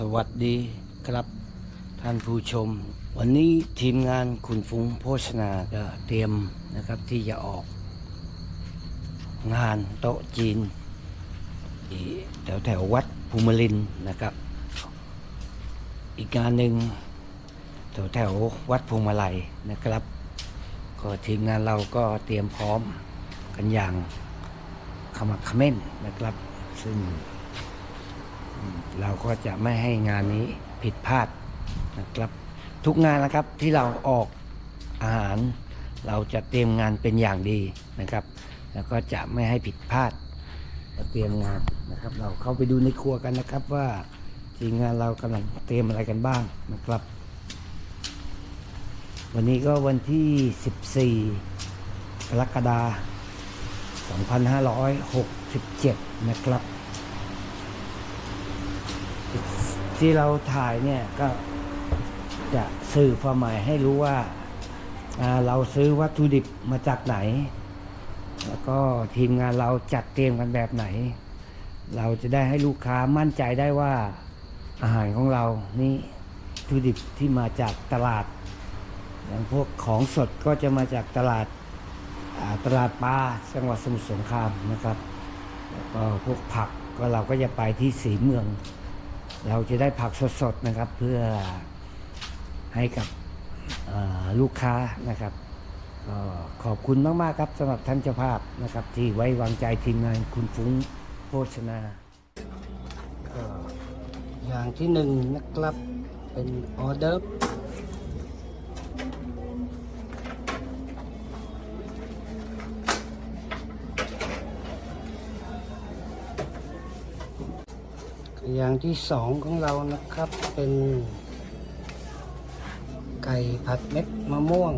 สวัสดีครับท่านผู้ชม วันนี้ทีมงานคุณฟุ้งโภชนาก็เตรียมนะครับที่จะออก งานโต๊ะจีนแถวแถวๆวัดภูมิลินนะครับ อีกงานหนึ่งแถวแถวๆวัดพวงมาลัยนะครับ ก็ทีมงานเราก็เตรียมพร้อมกันอย่างขมักเขม้นนะครับ ซึ่ง เราก็จะไม่ให้งานนี้ผิดพลาดนะครับ ทุกงานนะครับที่เราออกอาหาร เราจะเตรียมงานเป็นอย่างดีนะครับ แล้วก็จะไม่ให้ผิดพลาดเตรียมงานนะครับ เราเข้าไปดูในครัวกันนะครับว่าทีมงานเรากำลังเตรียมอะไรกันบ้างนะครับ วันนี้ก็วันที่ 14 กรกฎาคม2567 นะครับ ที่เราถ่ายเนี่ยก็จะสื่อความหมายให้รู้ว่าเราซื้อวัตถุดิบมาจากไหน แล้วก็ทีมงานเราจัดเตรียมกันแบบไหน เราจะได้ให้ลูกค้ามั่นใจได้ว่าอาหารของเรานี่วัตถุดิบที่มาจากตลาด อย่างพวกของสดก็จะมาจากตลาดาตลาดปลาจังหวัดสมุทรสงครามนะครับแล้วก็พวกผักก็เราก็จะไปที่สีเมือง เราจะได้ผักสดๆนะครับ เพื่อให้กับลูกค้านะครับก็ขอบคุณมากๆครับสำหรับท่านเจ้าภาพนะครับ ที่ไว้วางใจทีมงานคุณฟุ้งโภชนาอย่างที่หนึ่งนะครับเป็นออเดอร์ อย่างที่สองของเรานะครับเป็น ไก่ผัดเม็ดมะม่วง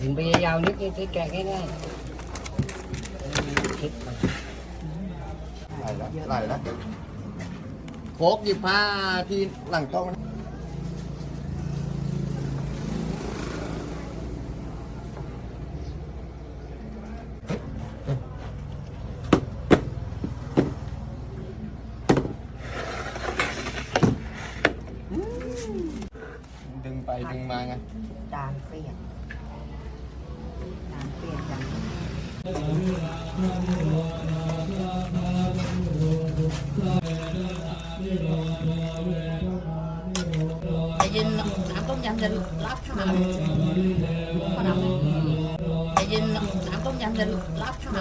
ยิงไปยาวๆนิดนึงที่แกะง่ายๆคิดไปไหลแล้วไหลแล้วโคกหยิบผ้าที่หลังโต๊ะ ดึงไปดึงมาไงจานเปียกจานเปียกจังได้ยินน้ำต้มยำจะราดข้าวขนาดนั้นได้ยินน้ำต้มยำจะราดข้าว